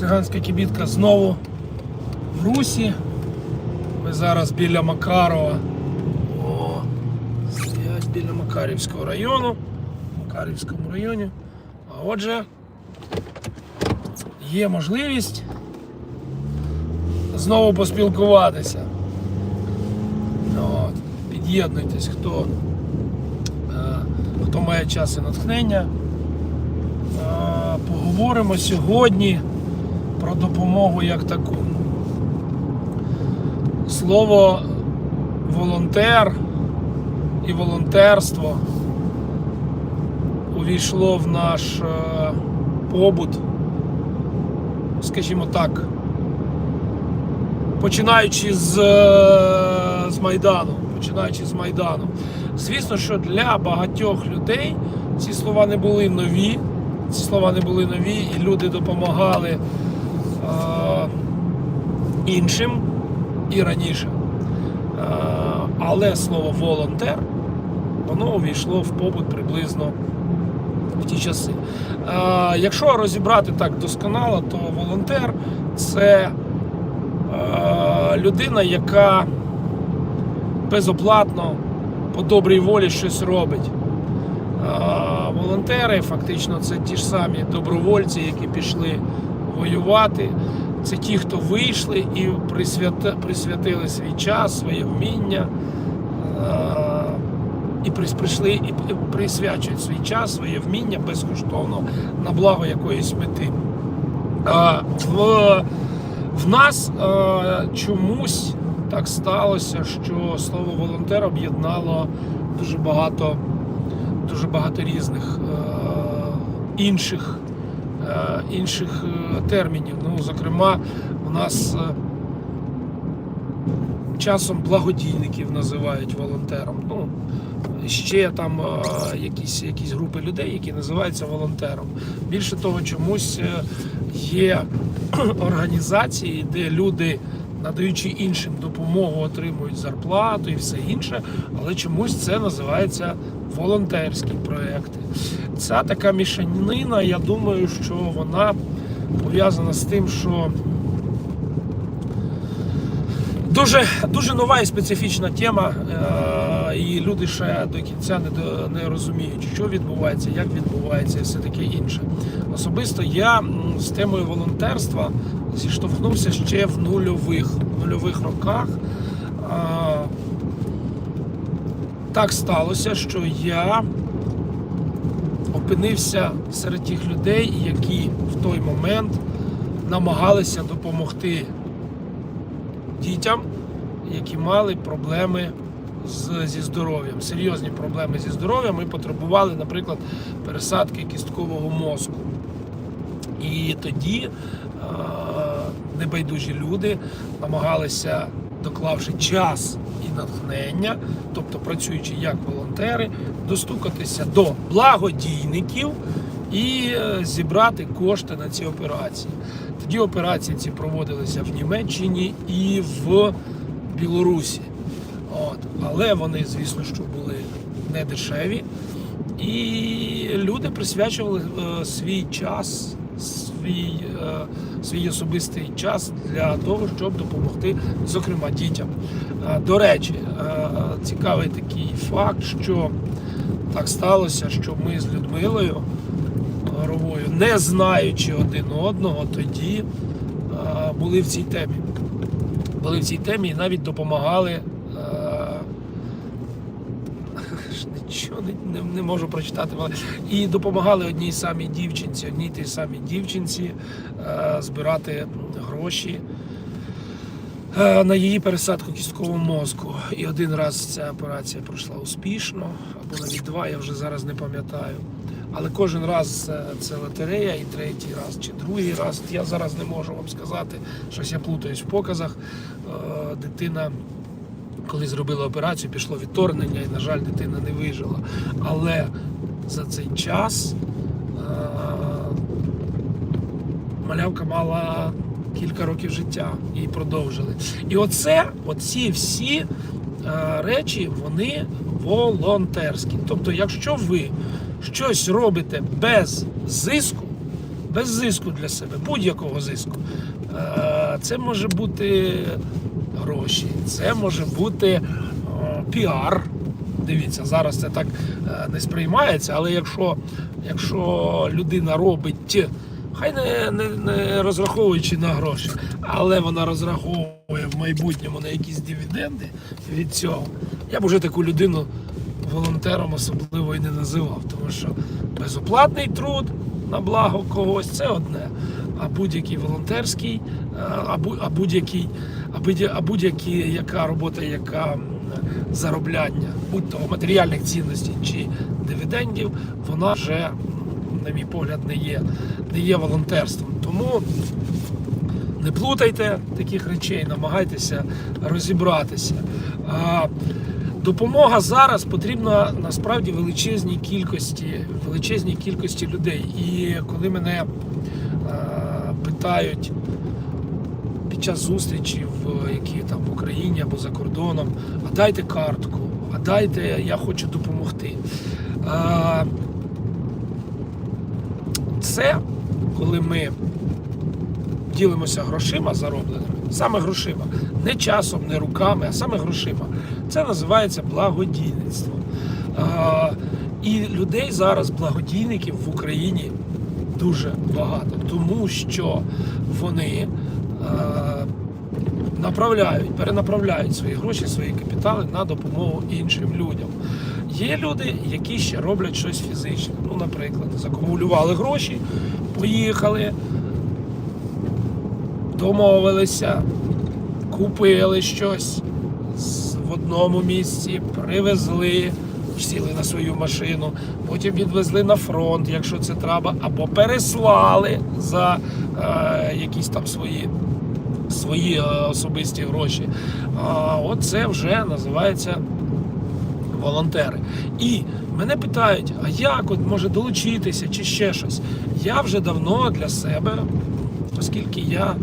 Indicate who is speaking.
Speaker 1: Циганська кібітка знову в русі. Ми зараз біля Макарова. О, стоять біля Макарівського району. В Макарівському районі. А отже, є можливість знову поспілкуватися. Ну, От, під'єднуйтесь, хто, е, хто має час і натхнення. Е, Поговоримо сьогодні про допомогу як таку. Слово волонтер і волонтерство увійшло в наш е, побут, скажімо так, починаючи з, е, з Майдану. Починаючи з Майдану. Звісно, що для багатьох людей ці слова не були нові. Ці слова не були нові, і люди допомагали іншим і раніше. Е, але слово волонтер воно увійшло в побут приблизно в ті часи. Е, якщо розібрати так досконало, то волонтер це е, людина, яка безоплатно по добрій волі щось робить. Волонтери фактично це ті ж самі добровольці, які пішли воювати. Це ті, хто вийшли і присвят... присвятили свій час, своє вміння. І прис- прийшли і присвячують свій час, своє вміння безкоштовно на благо якоїсь мети. В, в нас а, чомусь так сталося, що слово волонтер об'єднало дуже багато дуже багато різних е, інших, е, інших е, термінів. Ну, зокрема, у нас е, часом благодійників називають волонтером. Ну, ще там е, якісь, якісь групи людей, які називаються волонтером. Більше того, чомусь е, є організації, де люди. Надаючи іншим допомогу, отримують зарплату і все інше, але чомусь це називається волонтерські проекти. Ця така мішанина, я думаю, що вона пов'язана з тим, що дуже, дуже нова і специфічна тема, е, і люди ще до кінця не, не розуміють, що відбувається, як відбувається і все таке інше. Особисто я з темою волонтерства зіштовхнувся ще в нульових, нульових роках. Е, так сталося, що я опинився серед тих людей, які в той момент намагалися допомогти дітям, які мали проблеми з, зі здоров'ям, серйозні проблеми зі здоров'ям і потребували, наприклад, пересадки кісткового мозку. І тоді е, небайдужі люди намагалися, доклавши час і натхнення, тобто працюючи як волонтери, достукатися до благодійників і е, зібрати кошти на ці операції. Тоді операції ці проводилися в Німеччині і в Білорусі. От. Але вони, звісно, що були не дешеві. І люди присвячували е, свій час, свій, е, свій особистий час для того, щоб допомогти, зокрема, дітям. Е, До речі, е, цікавий такий факт, що так сталося, що ми з Людмилою Горовою, не знаючи один одного, тоді були в цій темі. Були в цій темі і навіть допомагали. Ж Нічого не, не, можу прочитати. І допомагали одній самій дівчинці, одній тій самій дівчинці е, збирати гроші е, на її пересадку кісткового мозку. І один раз ця операція пройшла успішно, або навіть два, я вже зараз не пам'ятаю. Але кожен раз е, це лотерея, і третій раз чи другий раз. Я зараз не можу вам сказати, щось я плутаюсь в показах. Дитина коли зробили операцію, пішло відторгнення, і, на жаль, дитина не вижила. Але за цей час е, малявка мала кілька років життя і продовжили. І оце, оці всі е, речі, вони волонтерські. Тобто, якщо ви щось робите без зиску, без зиску для себе, будь-якого зиску. Е, Це може бути гроші, це може бути е, піар. Дивіться, зараз це так е, не сприймається, але якщо, якщо людина робить, хай не, не, не розраховуючи на гроші, але вона розраховує в майбутньому на якісь дивіденди від цього, я б уже таку людину волонтером особливо і не називав, тому що безоплатний труд на благо когось це одне. А будь-який волонтерський, е, а будь-який, а будь- а будь-які яка робота, яка заробляння, будь то матеріальних цінностей чи дивідендів, вона вже, на мій погляд, не є, не є волонтерством. Тому не плутайте таких речей, намагайтеся розібратися. Допомога зараз потрібна насправді величезній кількості, величезній кількості людей. І коли мене е, питають під час зустрічі в які там в Україні або за кордоном, а дайте картку, а дайте, я хочу допомогти. Е, це коли ми ділимося грошима заробленими, саме грошима, не часом, не руками, а саме грошима. Це називається благодійництво. А, і людей зараз, благодійників в Україні, дуже багато, тому що вони а, направляють, перенаправляють свої гроші, свої капітали на допомогу іншим людям. Є люди, які ще роблять щось фізичне. Ну, наприклад, закумулювали гроші, поїхали, домовилися, купили щось в одному місці, привезли, сіли на свою машину, потім відвезли на фронт, якщо це треба, або переслали за е, якісь там свої. Свої е, особисті гроші. А оце вже називається волонтери. І мене питають, а як от може долучитися чи ще щось. Я вже давно для себе, оскільки я